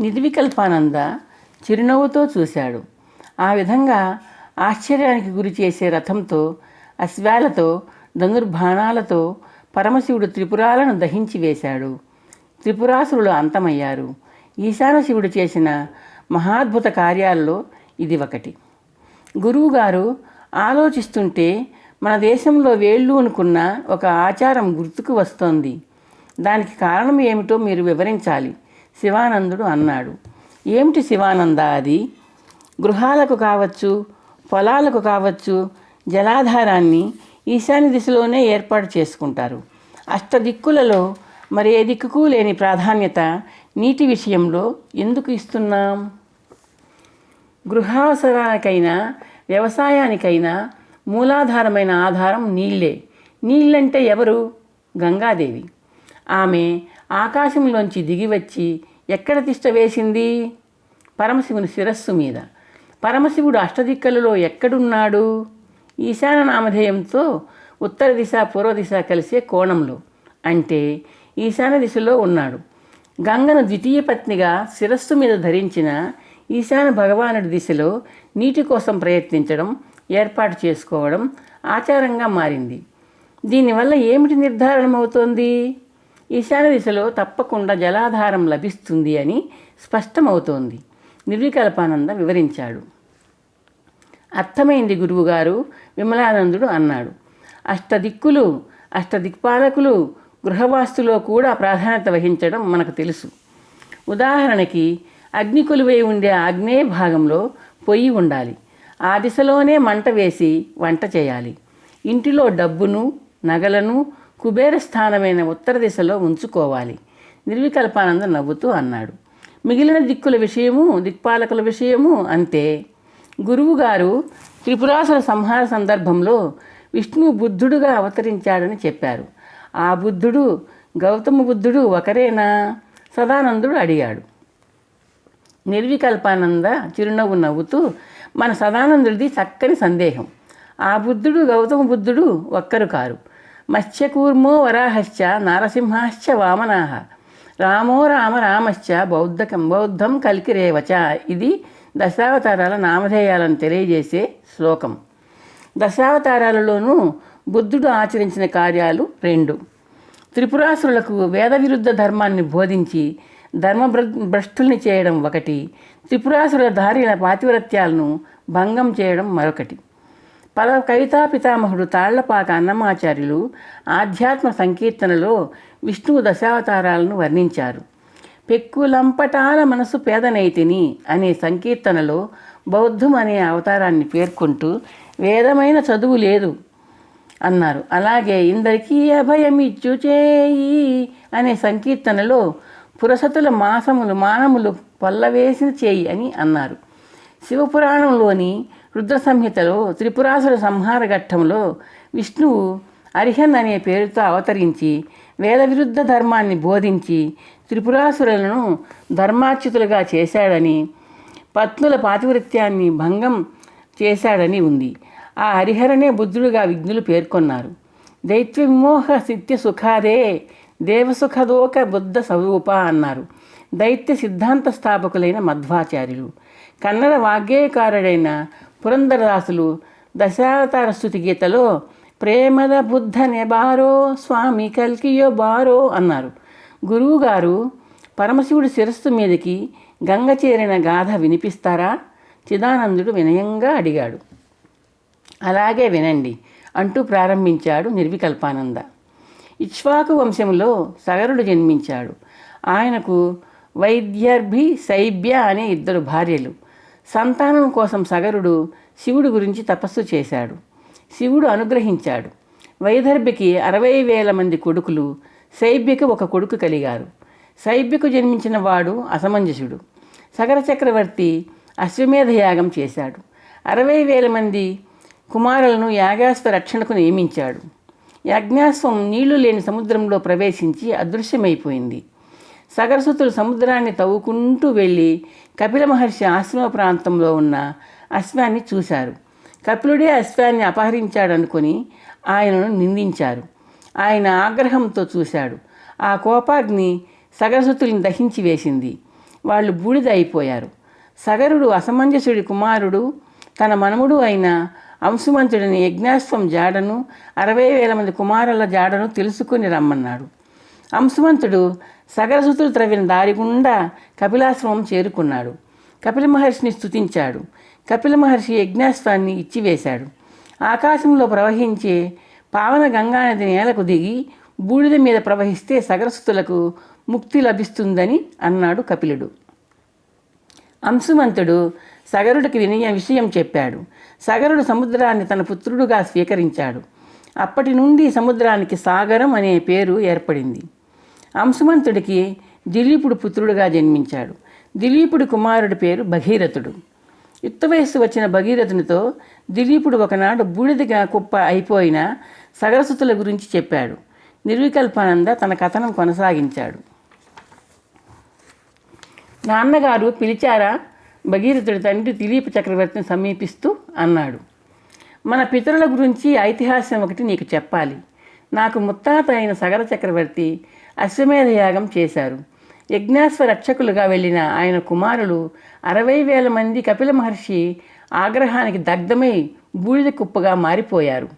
నిర్వికల్పానంద చిరునవ్వుతో చూశాడు. ఆ విధంగా ఆశ్చర్యానికి గురి చేసే రథంతో అశ్వాలతో ధనుర్బాణాలతో పరమశివుడు త్రిపురాలను దహించి వేశాడు. త్రిపురాసురులు అంతమయ్యారు. ఈశాన శివుడు చేసిన మహాద్భుత కార్యాల్లో ఇది ఒకటి. గురువుగారు ఆలోచిస్తుంటే మన దేశంలో వేళ్ళు అనుకున్న ఒక ఆచారం గుర్తుకు వస్తోంది. దానికి కారణం ఏమిటో మీరు వివరించాలి. శివానందుడు అన్నాడు. ఏమిటి శివానంద అది? గృహాలకు కావచ్చు పొలాలకు కావచ్చు జలాధారాన్ని ఈశాన్య దిశలోనే ఏర్పాటు చేసుకుంటారు. అష్టదిక్కులలో మరి ఏ దిక్కుకు లేని ప్రాధాన్యత నీటి విషయంలో ఎందుకు ఇస్తున్నాం? గృహావసరానికైనా వ్యవసాయానికైనా మూలాధారమైన ఆధారం నీళ్ళే. నీళ్ళంటే ఎవరు? గంగాదేవి. ఆమె ఆకాశంలోంచి దిగివచ్చి ఎక్కడ తిష్ట వేసింది? పరమశివుని శిరస్సు మీద. పరమశివుడు అష్టదిక్కలలో ఎక్కడున్నాడు? ఈశాన నామధేయంతో ఉత్తర దిశ పూర్వ దిశ కలిసే కోణంలో అంటే ఈశాన దిశలో ఉన్నాడు. గంగను ద్వితీయ పత్నిగా శిరస్సు మీద ధరించిన ఈశాన భగవానుడి దిశలో నీటి కోసం ప్రయత్నించడం ఏర్పాటు చేసుకోవడం ఆచారంగా మారింది. దీనివల్ల ఏమిటి నిర్ధారణమవుతోంది? ఈశాన్య దిశలో తప్పకుండా జలాధారం లభిస్తుంది అని స్పష్టమవుతోంది. నిర్వికల్పానంద వివరించాడు. అర్థమైంది గురువుగారు విమలానందుడు అన్నాడు. అష్టదిక్కులు అష్టదిక్పాలకులు గృహవాస్తులో కూడా ప్రాధాన్యత వహించడం మనకు తెలుసు. ఉదాహరణకి అగ్ని కొలువై ఉండే ఆగ్నేయ భాగంలో పొయ్యి ఉండాలి. ఆ దిశలోనే మంట వేసి వంట చేయాలి. ఇంటిలో డబ్బును నగలను కుబేర స్థానమైన ఉత్తర దిశలో ఉంచుకోవాలి. నిర్వికల్పానంద నవ్వుతూ అన్నాడు. మిగిలిన దిక్కుల విషయము దిక్పాలకుల విషయము అంతే. గురువుగారు త్రిపురాసుల సంహార సందర్భంలో విష్ణువు బుద్ధుడుగా అవతరించాడని చెప్పారు. ఆ బుద్ధుడు గౌతమ బుద్ధుడు ఒకరేనా? సదానందుడు అడిగాడు. నిర్వికల్పానంద చిరునవ్వు నవ్వుతూ మన సదానందుడిది చక్కని సందేహం. ఆ బుద్ధుడు గౌతమ బుద్ధుడు ఒక్కరు కారు. మత్స్యకూర్మో వరాహశ్చ నారసింహాశ్చ వామనాహ రామో రామ రామశ్చ బౌద్ధకం బౌద్ధం కలికిరేవచ ఇది దశావతారాల నామధేయాలను తెలియజేసే శ్లోకం. దశావతారాలలోనూ బుద్ధుడు ఆచరించిన కార్యాలు రెండు. త్రిపురాసురులకు వేద విరుద్ధ ధర్మాన్ని బోధించి ధర్మ భ్రష్టుల్ని చేయడం ఒకటి. త్రిపురాసుల దారిన పాతివ్రత్యాలను భంగం చేయడం మరొకటి. పద కవితా పితామహుడు తాళ్ళపాక అన్నమాచార్యులు ఆధ్యాత్మ సంకీర్తనలో విష్ణువు దశావతారాలను వర్ణించారు. పెక్కులంపటాల మనసు పేదనైతిని అనే సంకీర్తనలో బౌద్ధం అనే అవతారాన్ని పేర్కొంటూ వేదమైన చదువు లేదు అన్నారు. అలాగే ఇందరికీ అభయమిచ్చు చేయి అనే సంకీర్తనలో పురసతుల మాసములు మానములు పొల్లవేసిన చేయి అని అన్నారు. శివపురాణంలోని రుద్ర సంహితలో త్రిపురాసుర సంహార ఘట్టంలో విష్ణువు అరిహన్ అనే పేరుతో అవతరించి వేదవిరుద్ధ ధర్మాన్ని బోధించి త్రిపురాసురులను ధర్మాచ్యుతులుగా చేశాడని పత్నుల పాతివృత్యాన్ని భంగం చేశాడని ఉంది. ఆ హరిహరనే బుద్ధుడుగా విఘ్నులు పేర్కొన్నారు. దైత్య విమోహ సిత్య సుఖాదే దేవసుఖదోక బుద్ధ స్వరూప అన్నారు. దైత్య సిద్ధాంత స్థాపకులైన మధ్వాచార్యులు. కన్నడ వాగ్గేయకారుడైన పురందరదాసులు దశావతార స్థుతి గీతలో ప్రేమద బుద్ధ నెబారో స్వామి కల్కియో బారో అన్నారు. గురువుగారు పరమశివుడి శిరస్సు మీదకి గంగ చేరిన గాథ వినిపిస్తారా? చిదానందుడు వినయంగా అడిగాడు. అలాగే వినండి అంటూ ప్రారంభించాడు నిర్వికల్పానంద. ఇక్ష్వాకు వంశంలో సగరుడు జన్మించాడు. ఆయనకు వైద్యర్భి శైబ్య అనే ఇద్దరు భార్యలు. సంతానం కోసం సగరుడు శివుడు గురించి తపస్సు చేశాడు. శివుడు అనుగ్రహించాడు. వైదర్భికి అరవై వేల మంది కొడుకులు శైబ్యకు ఒక కొడుకు కలిగారు. శైబ్యకు జన్మించిన వాడు అసమంజసుడు. సగర చక్రవర్తి అశ్వమేధ యాగం చేశాడు. అరవై వేల మంది కుమారులను యాగాస్వ రక్షణకు నియమించాడు. యజ్ఞాస్వం నీళ్ళు లేని సముద్రంలో ప్రవేశించి అదృశ్యమైపోయింది. సగరసుతులు సముద్రాన్ని తవ్వుకుంటూ వెళ్ళి కపిల మహర్షి ఆశ్రమ ప్రాంతంలో ఉన్న అశ్వాన్ని చూశారు. కపిలుడే అశ్వాన్ని అపహరించాడనుకొని ఆయనను నిందించారు. ఆయన ఆగ్రహంతో చూశాడు. ఆ కోపాగ్ని సగరసుతుల్ని దహించి వేసింది. వాళ్ళు బూడిద అయిపోయారు సగరుడు అసమంజసుడి కుమారుడు తన మనముడు అయిన అంశుమంతుడిని యజ్ఞాశ్వం జాడను అరవై వేల మంది కుమారుల జాడను తెలుసుకుని రమ్మన్నాడు. అంశుమంతుడు సగరసుతులు త్రవ్విన దారి గుండా కపిలాశ్రమం చేరుకున్నాడు. కపిల మహర్షిని స్తుతించాడు. కపిల మహర్షి యజ్ఞాస్వాన్ని ఇచ్చివేశాడు. ఆకాశంలో ప్రవహించే పావన గంగానది నేలకు దిగి బూడిద మీద ప్రవహిస్తే సగరస్థులకు ముక్తి లభిస్తుందని అన్నాడు కపిలుడు. అంశుమంతుడు సగరుడికి వినయ విషయం చెప్పాడు. సగరుడు సముద్రాన్ని తన పుత్రుడుగా స్వీకరించాడు. అప్పటి నుండి సముద్రానికి సాగరం అనే పేరు ఏర్పడింది. అంశుమంతుడికి దిలీపుడు పుత్రుడుగా జన్మించాడు. దిలీపుడి కుమారుడి పేరు భగీరథుడు. యుక్త వయస్సు వచ్చిన భగీరథునితో దిలీపుడు ఒకనాడు బూడిదగా కుప్ప అయిపోయిన సగరసుతుల గురించి చెప్పాడు. నిర్వికల్పానంద తన కథనం కొనసాగించాడు. నాన్నగారు పిలిచారా? భగీరథుడి తండ్రి దిలీప్ చక్రవర్తిని సమీపిస్తూ అన్నాడు. మన పితరుల గురించి ఐతిహాస్యం ఒకటి నీకు చెప్పాలి. నాకు ముత్తాత అయిన సగర చక్రవర్తి అశ్వమేధ యాగం చేశారు. యజ్ఞాశ్వ రక్షకులుగా వెళ్ళిన ఆయన కుమారులు అరవై వేల మంది కపిల మహర్షి ఆగ్రహానికి దగ్ధమై బూడిద కుప్పగా మారిపోయారు.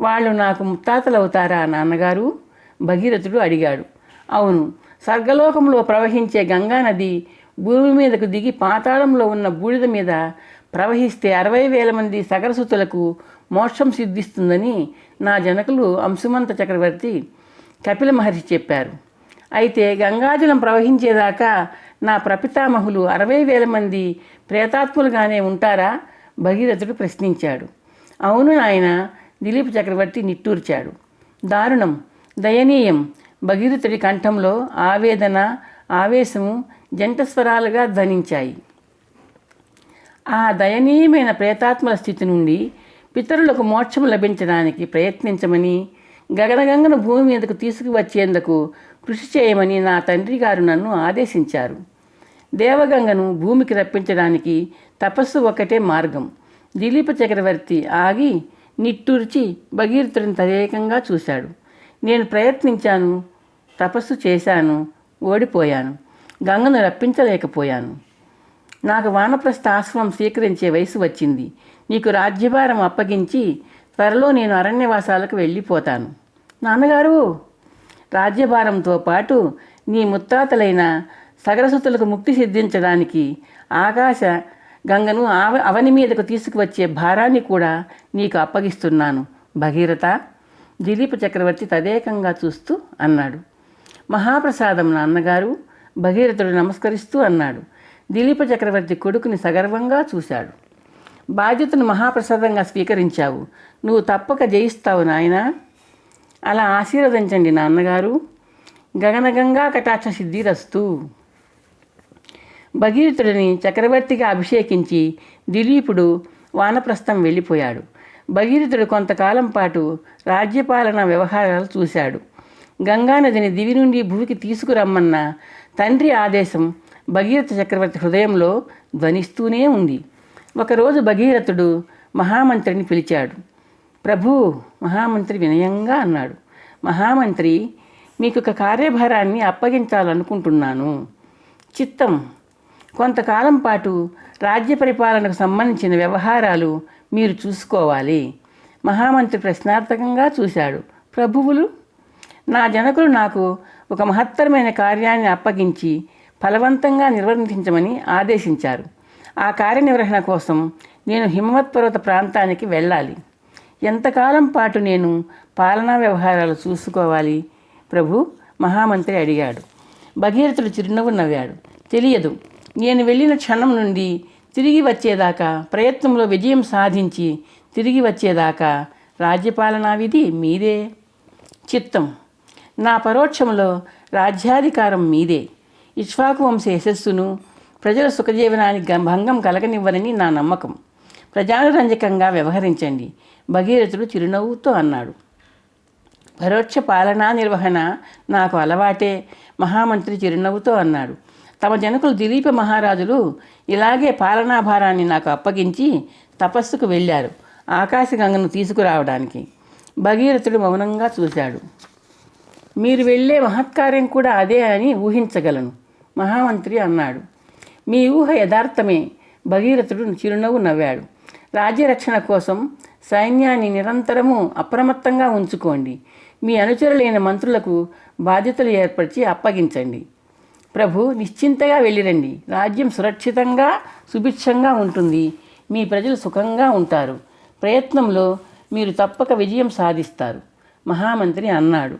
వాళ్ళు నాకు ముత్తాతలవుతారా నాన్నగారు? భగీరథుడు అడిగాడు. అవును స్వర్గలోకంలో ప్రవహించే గంగానది భూమి మీదకు దిగి పాతాళంలో ఉన్న బూడిద మీద ప్రవహిస్తే అరవై వేల మంది సగరసుతులకు మోక్షం సిద్ధిస్తుందని నా జనకులు అంశుమంత చక్రవర్తి కపిల మహర్షి చెప్పారు. అయితే గంగాజలం ప్రవహించేదాకా నా ప్రపితామహులు అరవై వేల మంది ప్రేతాత్ములుగానే ఉంటారా? భగీరథుడు ప్రశ్నించాడు. అవును నాయన దిలీప్ చక్రవర్తి నిట్టూర్చాడు. దారుణం. దయనీయం. భగీరథుడి కంఠంలో ఆవేదన ఆవేశము జంట స్వరాలుగా ధ్వనించాయి. ఆ దయనీయమైన ప్రేతాత్మల స్థితి నుండి పితరులకు మోక్షం లభించడానికి ప్రయత్నించమని గగనగంగను భూమి మీదకు తీసుకువచ్చేందుకు కృషి చేయమని నా తండ్రి గారు నన్ను ఆదేశించారు. దేవగంగను భూమికి రప్పించడానికి తపస్సు ఒకటే మార్గం. దిలీప చక్రవర్తి ఆగి నిట్టూర్చి భగీరథుడిని తదేకంగా చూశాడు. నేను ప్రయత్నించాను తపస్సు చేశాను ఓడిపోయాను గంగను రప్పించలేకపోయాను. నాకు వానప్రస్థ ఆశ్రమం స్వీకరించే వయసు వచ్చింది. నీకు రాజ్యభారం అప్పగించి త్వరలో నేను అరణ్యవాసాలకు వెళ్ళిపోతాను. నాన్నగారు రాజ్యభారంతో పాటు నీ ముత్తాతలైన సగరసుతులకు ముక్తి సిద్ధించడానికి ఆకాశ గంగను ఆవ అవని మీదకు తీసుకువచ్చే భారాన్ని కూడా నీకు అప్పగిస్తున్నాను. భగీరథ దిలీప చక్రవర్తి తదేకంగా చూస్తూ అన్నాడు. మహాప్రసాదం నాన్నగారు భగీరథుడు నమస్కరిస్తూ అన్నాడు. దిలీప చక్రవర్తి కొడుకుని సగర్వంగా చూశాడు. బాధ్యతను మహాప్రసాదంగా స్వీకరించావు. నువ్వు తప్పక జయిస్తావు నాయనా. అలా ఆశీర్వదించండి నాన్నగారు. గగనగంగా కటాక్ష సిద్ధిరస్తు. భగీరథుడిని చక్రవర్తిగా అభిషేకించి దిలీపుడు వానప్రస్థం వెళ్ళిపోయాడు. భగీరథుడు కొంతకాలం పాటు రాజ్యపాలన వ్యవహారాలు చూశాడు. గంగానదిని దివి నుండి భూమికి తీసుకురమ్మన్న తండ్రి ఆదేశం భగీరథ చక్రవర్తి హృదయంలో ధ్వనిస్తూనే ఉంది. ఒకరోజు భగీరథుడు మహామంత్రిని పిలిచాడు. ప్రభు మహామంత్రి వినయంగా అన్నాడు. మహామంత్రి మీకు ఒక కార్యభారాన్ని అప్పగించాలనుకుంటున్నాను. చిత్తం కొంతకాలం పాటు రాజ్య పరిపాలనకు సంబంధించిన వ్యవహారాలు మీరు చూసుకోవాలి. మహామంత్రి ప్రశ్నార్థకంగా చూశాడు. ప్రభువులు నా జనకులు నాకు ఒక మహత్తరమైన కార్యాన్ని అప్పగించి ఫలవంతంగా నిర్వర్తించమని ఆదేశించారు. ఆ కార్యనిర్వహణ కోసం నేను హిమవత్ పర్వత ప్రాంతానికి వెళ్ళాలి. ఎంతకాలం పాటు నేను పాలనా వ్యవహారాలు చూసుకోవాలి? ప్రభు మహామంత్రి అడిగాడు. భగీరథుడు చిరునవ్వు నవ్వాడు. తెలియదు. నేను వెళ్ళిన క్షణం నుండి తిరిగి వచ్చేదాకా ప్రయత్నంలో విజయం సాధించి తిరిగి వచ్చేదాకా రాజ్యపాలనా విధి మీదే. చిత్తం. నా పరోక్షంలో రాజ్యాధికారం మీదే. ఇష్వాకు వంశ యశస్సును ప్రజల సుఖజీవనానికి భంగం కలగనివ్వనని నా నమ్మకం. ప్రజానురంజకంగా వ్యవహరించండి. భగీరథుడు చిరునవ్వుతో అన్నాడు. పరోక్ష పాలనా నిర్వహణ నాకు అలవాటే మహామంత్రి చిరునవ్వుతో అన్నాడు. తమ జనకులు దిలీప మహారాజులు ఇలాగే పాలనాభారాన్ని నాకు అప్పగించి తపస్సుకు వెళ్ళారు ఆకాశగంగను తీసుకురావడానికి. భగీరథుడు మౌనంగా చూశాడు. మీరు వెళ్ళే మహత్కార్యం కూడా అదే అని ఊహించగలను మహామంత్రి అన్నాడు. మీ ఊహ యథార్థమే. భగీరథుడు చిరునవ్వు నవ్వాడు. రాజ్యరక్షణ కోసం సైన్యాన్ని నిరంతరము అప్రమత్తంగా ఉంచుకోండి. మీ అనుచరులైన మంత్రులకు బాధ్యతలు ఏర్పరిచి అప్పగించండి. ప్రభు నిశ్చింతగా వెళ్ళిరండి. రాజ్యం సురక్షితంగా సుభిక్షంగా ఉంటుంది. మీ ప్రజలు సుఖంగా ఉంటారు. ప్రయత్నంలో మీరు తప్పక విజయం సాధిస్తారు. మహామంత్రి అన్నాడు.